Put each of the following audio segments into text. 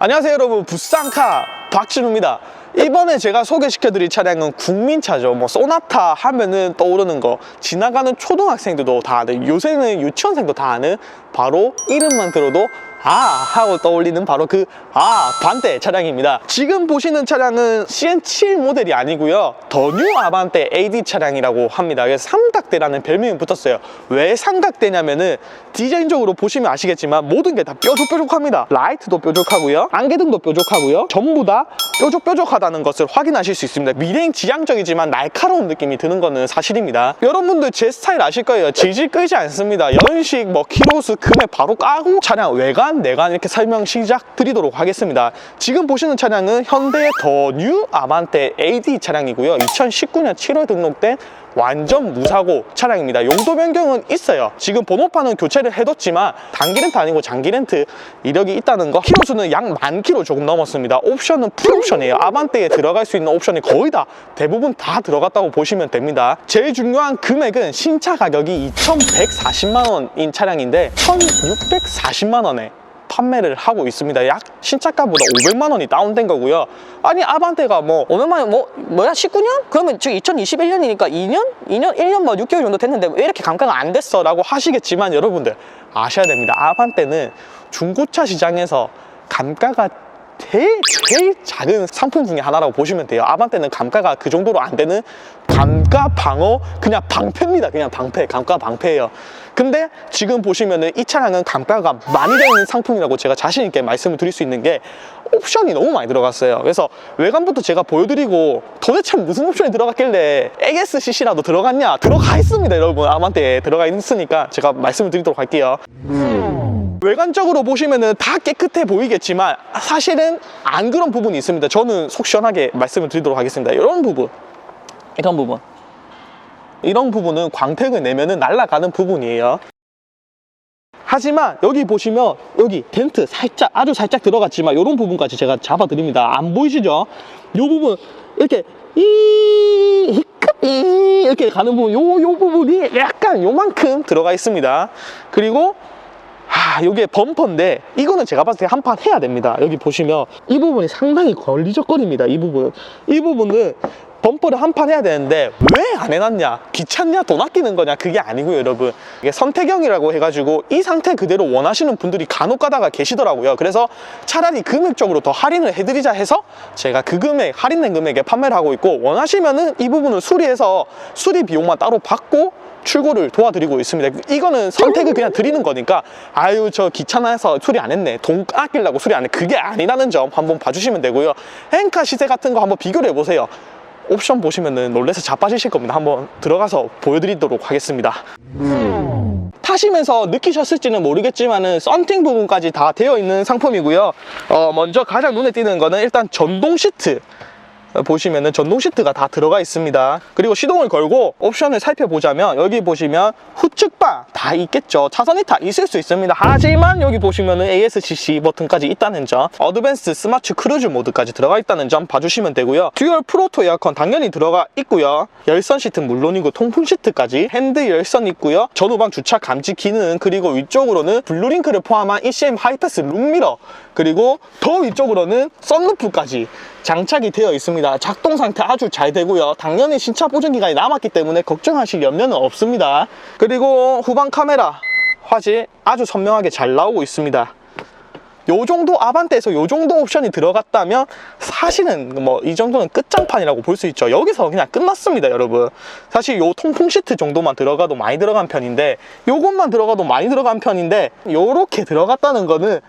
안녕하세요 여러분. 부산카 박진우입니다. 이번에 제가 소개시켜드릴 차량은 국민차죠. 뭐 소나타 하면은 떠오르는 거. 지나가는 초등학생들도 다 아는 요새는 유치원생도 다 아는 바로 이름만 들어도 아 하고 떠올리는 바로 그 아 반대 차량입니다. 지금 보시는 차량은 CN7 모델이 아니고요. 더 뉴 아반떼 AD 차량이라고 합니다. 그래서 삼각대라는 별명이 붙었어요. 왜 삼각대냐면은 디자인적으로 보시면 아시겠지만 모든 게 다 뾰족뾰족합니다. 라이트도 뾰족하고요. 안개등도 뾰족하고요. 전부 다 뾰족뾰족하다는 것을 확인하실 수 있습니다. 미래행 지향적이지만 날카로운 느낌이 드는 거는 사실입니다. 여러분들 제 스타일 아실 거예요. 질질 끌지 않습니다. 연식 뭐 키로수 금액 바로 까고 차량 외관 내관 이렇게 설명 시작 드리도록 하겠습니다 지금 보시는 차량은 현대의 더뉴 아반떼 AD 차량이고요 2019년 7월 등록된 완전 무사고 차량입니다. 용도 변경은 있어요. 지금 번호판은 교체를 해뒀지만 단기 렌트 아니고 장기 렌트 이력이 있다는 거. 키로수는 약 만 키로 조금 넘었습니다. 옵션은 풀옵션이에요. 아반떼에 들어갈 수 있는 옵션이 거의 다 대부분 다 들어갔다고 보시면 됩니다. 제일 중요한 금액은 신차 가격이 2,140만 원인 차량인데 1,640만 원에 판매를 하고 있습니다. 약 신차가보다 500만 원이 다운된 거고요. 아니 아반떼가 뭐 500만 원, 뭐, 뭐야, 19년? 그러면 지금 2021년이니까 2년? 2년? 1년 뭐 6개월 정도 됐는데 왜 이렇게 감가가 안 됐어? 라고 하시겠지만 여러분들 아셔야 됩니다. 아반떼는 중고차 시장에서 감가가 제일, 제일 작은 상품 중에 하나라고 보시면 돼요. 아반떼는 감가가 그 정도로 안 되는 감가 방어 그냥 방패입니다. 그냥 방패, 감가 방패예요. 근데 지금 보시면은 이 차량은 감가가 많이 되는 상품이라고 제가 자신 있게 말씀을 드릴 수 있는 게 옵션이 너무 많이 들어갔어요. 그래서 외관부터 제가 보여드리고 도대체 무슨 옵션이 들어갔길래 XCC라도 들어갔냐? 들어가 있습니다, 여러분. 아반떼에 들어가 있으니까 제가 말씀을 드리도록 할게요. 외관적으로 보시면은 다 깨끗해 보이겠지만 사실은 안 그런 부분이 있습니다. 저는 속 시원하게 말씀을 드리도록 하겠습니다. 이런 부분, 이런 부분, 이런 부분은 광택을 내면은 날아가는 부분이에요. 하지만 여기 보시면 여기 덴트 살짝 아주 살짝 들어갔지만 이런 부분까지 제가 잡아드립니다. 안 보이시죠? 이 부분 이렇게 이 이렇게 가는 부분 요 요 부분이 약간 요만큼 들어가 있습니다. 그리고 아, 요게 범퍼인데 이거는 제가 봤을 때 한 판 해야 됩니다. 여기 보시면 이 부분이 상당히 걸리적거립니다. 이 부분. 이 부분은 범퍼를 한 판 해야 되는데 왜 안 해놨냐? 귀찮냐? 돈 아끼는 거냐? 그게 아니고요, 여러분. 이게 선택형이라고 해가지고 이 상태 그대로 원하시는 분들이 간혹 가다가 계시더라고요. 그래서 차라리 금액적으로 더 할인을 해드리자 해서 제가 그 금액, 할인된 금액에 판매를 하고 있고 원하시면은 이 부분을 수리해서 수리 비용만 따로 받고 출고를 도와드리고 있습니다. 이거는 선택을 그냥 드리는 거니까 아유 저 귀찮아서 수리 안 했네 돈 아끼려고 수리 안 해. 그게 아니라는 점 한번 봐주시면 되고요. 엔카 시세 같은 거 한번 비교를 해보세요. 옵션 보시면은 놀래서 자빠지실 겁니다. 한번 들어가서 보여드리도록 하겠습니다. 타시면서 느끼셨을지는 모르겠지만은 썬팅 부분까지 다 되어 있는 상품이고요. 어, 먼저 가장 눈에 띄는 거는 일단 전동 시트. 보시면은 전동 시트가 다 들어가 있습니다. 그리고 시동을 걸고 옵션을 살펴보자면 여기 보시면 후측방 다 있겠죠. 차선이 다 있을 수 있습니다. 하지만 여기 보시면은 ASCC 버튼까지 있다는 점, 어드밴스 스마트 크루즈 모드까지 들어가 있다는 점 봐주시면 되고요. 듀얼 프로토 에어컨 당연히 들어가 있고요. 열선 시트 물론이고 통풍 시트까지 핸드 열선 있고요. 전후방 주차 감지 기능 그리고 위쪽으로는 블루링크를 포함한 ECM 하이패스 룸미러 그리고 더 위쪽으로는 썬루프까지 장착이 되어 있습니다. 작동 상태 아주 잘 되고요. 당연히 신차 보증 기간이 남았기 때문에 걱정하실 염려는 없습니다. 그리고 후방 카메라 화질 아주 선명하게 잘 나오고 있습니다. 요 정도 아반떼에서 요 정도 옵션이 들어갔다면 사실은 뭐 이 정도는 끝장판이라고 볼 수 있죠. 여기서 그냥 끝났습니다, 여러분. 사실 요 통풍 시트 정도만 들어가도 많이 들어간 편인데 요것만 들어가도 많이 들어간 편인데 요렇게 들어갔다는 거는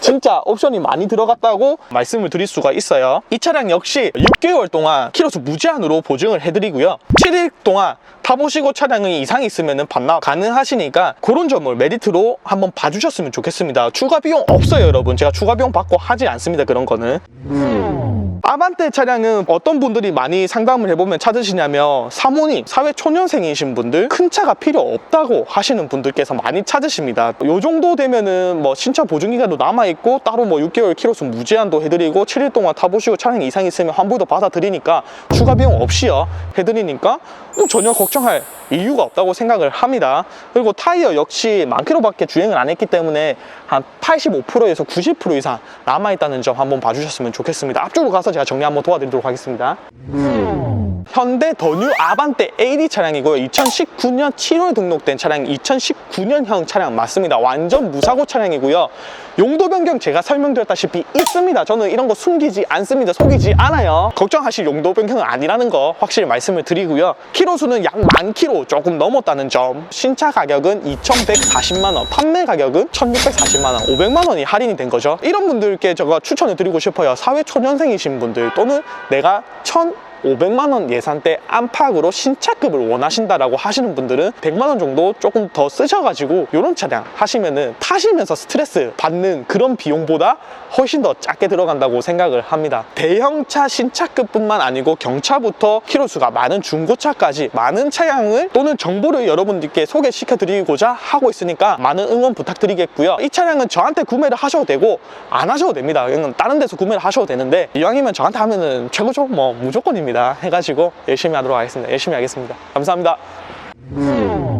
진짜 옵션이 많이 들어갔다고 말씀을 드릴 수가 있어요. 이 차량 역시 6개월 동안 키로수 무제한으로 보증을 해드리고요. 7일 동안 타보시고 차량이 이상이 있으면 반납 가능하시니까 그런 점을 메리트로 한번 봐주셨으면 좋겠습니다. 추가 비용 없어요, 여러분. 제가 추가 비용 받고 하지 않습니다, 그런 거는. 아반떼 차량은 어떤 분들이 많이 상담을 해보면 찾으시냐면 사모님, 사회 초년생이신 분들 큰 차가 필요 없다고 하시는 분들께서 많이 찾으십니다. 요 정도 되면은 뭐 신차 보증기간도 남아 있고 따로 뭐 6개월 키로수 무제한도 해드리고 7일 동안 타보시고 차량 이상 있으면 환불도 받아드리니까 추가 비용 없이요 해드리니까 뭐 전혀 걱정할 이유가 없다고 생각을 합니다. 그리고 타이어 역시 만 킬로밖에 주행을 안 했기 때문에 한 85%에서 90% 이상 남아있다는 점 한번 봐주셨으면 좋겠습니다. 앞쪽으로 가서 제가 정리 한번 도와드리도록 하겠습니다. 현대 더뉴 아반떼 AD 차량이고요. 2019년 7월 등록된 차량, 2019년형 차량 맞습니다. 완전 무사고 차량이고요. 용도 변경 제가 설명드렸다시피 있습니다. 저는 이런 거 숨기지 않습니다. 속이지 않아요. 걱정하실 용도 변경은 아니라는 거 확실히 말씀을 드리고요. 키로 수는 약 만 키로 조금 넘었다는 점. 신차 가격은 2,140만 원, 판매 가격은 1,640만 원, 500만 원이 할인이 된 거죠. 이런 분들께 제가 추천을 드리고 싶어요. 사회 초년생이신 분들 또는 내가 1,000 500만 원 예산대 안팎으로 신차급을 원하신다라고 하시는 분들은 100만 원 정도 조금 더 쓰셔가지고 이런 차량 하시면은 타시면서 스트레스 받는 그런 비용보다 훨씬 더 작게 들어간다고 생각을 합니다. 대형차 신차급뿐만 아니고 경차부터 키로수가 많은 중고차까지 많은 차량을 또는 정보를 여러분들께 소개시켜 드리고자 하고 있으니까 많은 응원 부탁드리겠고요. 이 차량은 저한테 구매를 하셔도 되고 안 하셔도 됩니다. 다른 데서 구매를 하셔도 되는데 이왕이면 저한테 하면은 최고죠. 뭐 무조건입니다. 해가지고 열심히 하도록 하겠습니다. 열심히 하겠습니다. 감사합니다.